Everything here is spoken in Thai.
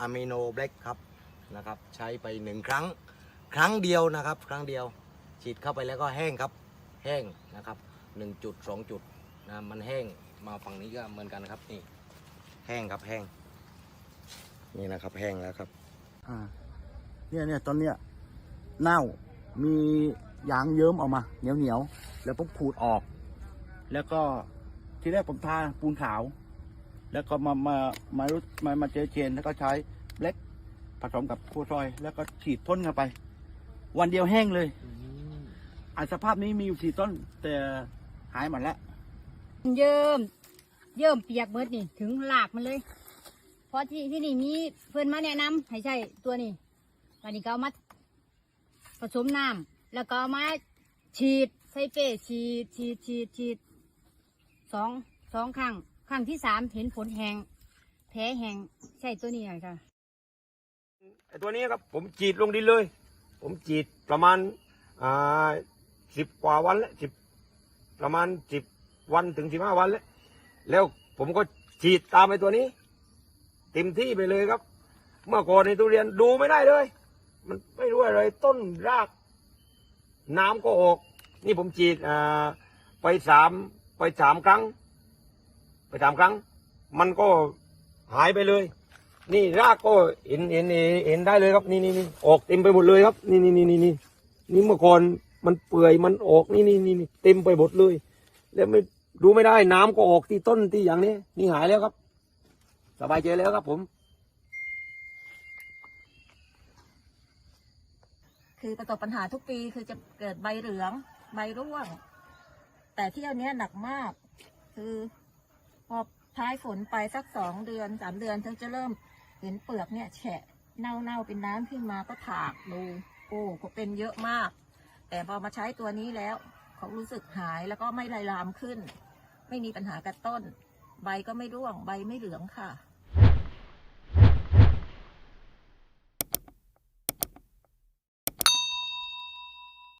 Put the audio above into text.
อะมิโนเบล็กครับนะครับ ใช้ไปหนึ่งครั้ง ครั้งเดียวนะครับ ครั้งเดียว ฉีดเข้าไปแล้วก็แห้งครับ แห้งนะครับหนึ่งจุดสองจุดนะมันแห้งมาฝั่งนี้ก็เหมือนกันครับนี่แห้งครับแห้ง นี่นะครับแห้งแล้วครับอ่าเนี่ยเนี่ยตอนเนี้ยเน่ามียางเยิ้มออกมาเหนียวเหนียวแล้วผมขูดออก แล้วก็ทีแรกผมทาปูนขาว แล้วก็มามามารู้มามาเจอเชนแล้วก็ใช้เล็กผสมกับโคซอย แล้วก็ฉีดพ่นเข้าไป วันเดียวแห้งเลยอันสภาพนี้มีอยู่สี่ต้น แต่หายหมดแล้วเยิ่มเยิ่มเปียกเบิดนี่ ถึงหลากมันเลย เพราะที่ที่นี่มีเพื่อนมาแนะนำให้ใช้ตัวนี้วันนี้ก็เอามาผสมน้ำแล้วก็เอามาฉีดใส่เป้ฉีดฉีดฉีดฉีดสองสองครั้ง ครั้งที่สามเห็นผลแหงแผลแหงใช่ตัวนี้เลยค่ะไอตัวนี้ครับผมจีดลงดินเลย ผมจีดประมาณอ่าสิบกว่าวันแล้วสิบประมาณสิบวันถึงสิบห้าวันแล้วแล้วผมก็ฉีดตามไอตัวนี้เต็มที่ไปเลยครับ เมื่อก่อนในทุเรียนดูไม่ได้เลย มันไม่รู้อะไรต้นราก น้ำก็ออก นี่ผมฉีดอ่าไปสามไปสามครั้ง ไปสามครั้ง มันก็หายไปเลย นี่รากก็เห็นเห็นเห็นได้เลยครับ นี่นี่นี่ออกเต็มไปหมดเลยครับ นี่นี่นี่นี่นี่นี่เมื่อก่อนมันเปื่อยมันออกนี่นี่นี่นี่เต็มไปหมดเลย แล้วไม่ดูไม่ได้น้ำก็ออกที่ต้นที่อย่างนี้ นี่หายแล้วครับ สบายใจแล้วครับผม คือประสบปัญหาทุกปีคือจะเกิดใบเหลือง ใบร่วง แต่เที่ยวเนี้ยหนักมาก คือ พอท้ายฝนไปสักสองเดือนสามเดือนถึงจะเริ่มเห็นเปลือกเนี่ยแฉะเน่าๆเป็นน้ำขึ้นมาก็ถากดูโอ้ก็เป็นเยอะมาก แต่พอมาใช้ตัวนี้แล้วเขารู้สึกหายแล้วก็ไม่ลายลามขึ้น ไม่มีปัญหากับต้น ใบก็ไม่ร่วงใบไม่เหลืองค่ะ